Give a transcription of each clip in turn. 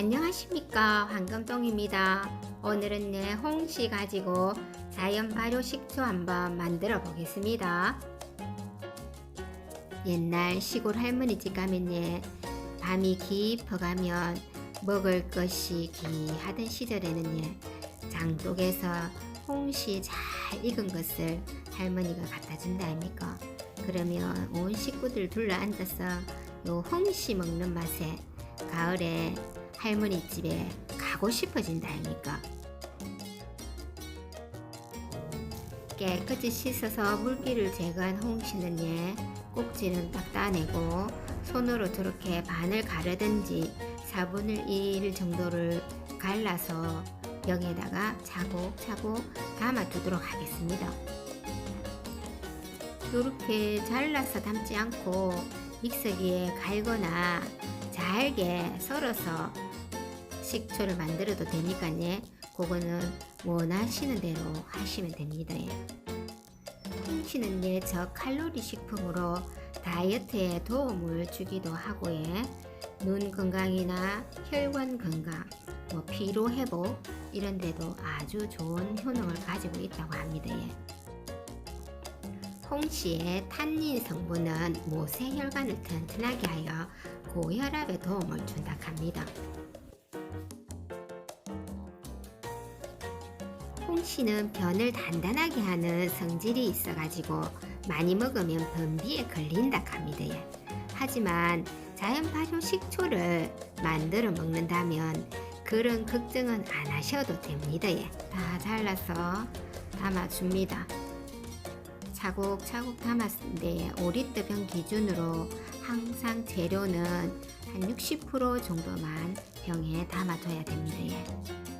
안녕하십니까 황금똥입니다. 오늘은 내 홍시 가지고 자연 발효 식초 한번 만들어 보겠습니다. 옛날 시골 할머니 집 가면요 밤이 깊어가면 먹을 것이 귀하던 시절에는요 장독에서 홍시 잘 익은 것을 할머니가 갖다 준다 아닙니까? 그러면 온 식구들 둘러 앉아서 요 홍시 먹는 맛에 가을에 할머니 집에 가고 싶어진다 아닙니까? 깨끗이 씻어서 물기를 제거한 홍시는 예, 꼭지는 딱 따내고 손으로 저렇게 반을 가르든지 4분의 1 정도를 갈라서 병에다가 차곡차곡 담아두도록 하겠습니다. 이렇게 잘라서 담지 않고 믹서기에 갈거나 잘게 썰어서 식초를 만들어도 되니까요. 그거는 원하시는 대로 하시면 됩니다. 홍시는 예, 저 칼로리 식품으로 다이어트에 도움을 주기도 하고 예. 눈 건강이나 혈관 건강, 뭐 피로 회복 이런 데도 아주 좋은 효능을 가지고 있다고 합니다. 예. 홍시의 탄닌 성분은 모세혈관을 튼튼하게 하여 고혈압에 도움을 준다 합니다. 홍시는 변을 단단하게 하는 성질이 있어가지고 많이 먹으면 변비에 걸린다 합니다. 예. 하지만 자연 발효 식초를 만들어 먹는다면 그런 걱정은 안 하셔도 됩니다. 예. 다 잘라서 담아줍니다. 차곡차곡 담았는데 5리터 병 기준으로 항상 재료는 한 60% 정도만 병에 담아둬야 됩니다.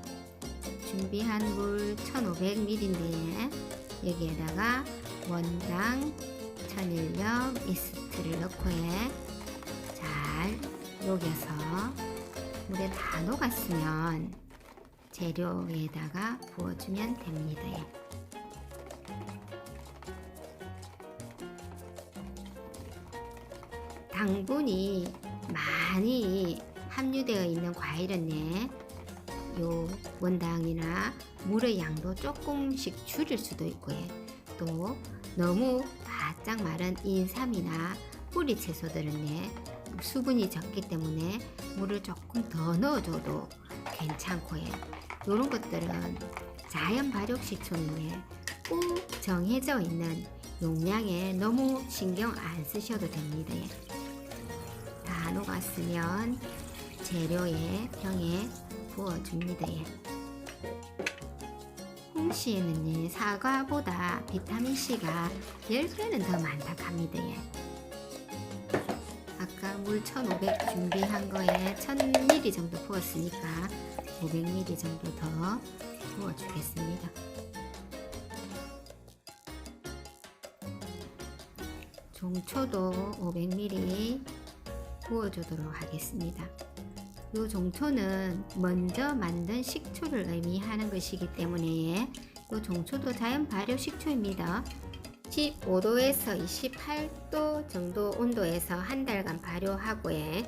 예. 준비한 물 1500ml인데 여기에다가 원당 천일염 이스트를 넣고 예. 잘 녹여서 물에 다 녹았으면 재료에다가 부어주면 됩니다. 예. 당분이 많이 함유되어 있는 과일은 네, 요 원당이나 물의 양도 조금씩 줄일 수도 있고요. 또 너무 바짝 마른 인삼이나 뿌리 채소들은 네, 수분이 적기 때문에 물을 조금 더 넣어줘도 괜찮고요. 이런 것들은 자연 발효 식초는 꼭 정해져 있는 용량에 너무 신경 안 쓰셔도 됩니다. 다 녹았으면 재료에 병에 부어줍니다. 홍시에는 사과보다 비타민C가 10배는 더 많다 합니다. 아까 물 1500 준비한 거에 1000ml 정도 부었으니까 500ml 정도 더 부어주겠습니다. 종초도 500ml 부어주도록 하겠습니다. 이 종초는 먼저 만든 식초를 의미하는 것이기 때문에 이 종초도 자연 발효 식초입니다. 15도에서 28도 정도 온도에서 한 달간 발효하고 에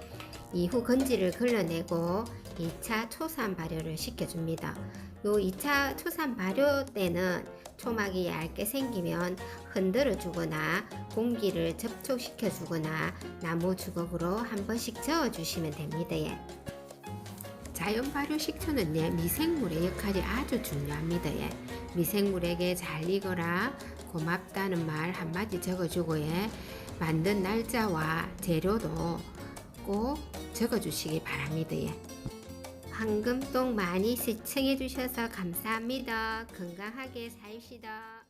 이후 건지를 걸러내고 2차 초산 발효를 시켜줍니다. 요 2차 초산 발효 때는 초막이 얇게 생기면 흔들어 주거나 공기를 접촉시켜 주거나 나무 주걱으로 한 번씩 저어 주시면 됩니다. 예. 자연 발효 식초는 예, 미생물의 역할이 아주 중요합니다. 예. 미생물에게 잘 익어라 고맙다는 말 한마디 적어주고 예. 만든 날짜와 재료도 꼭 적어주시기 바랍니다. 예. 황금똥 많이 시청해 주셔서 감사합니다. 건강하게 사십시다.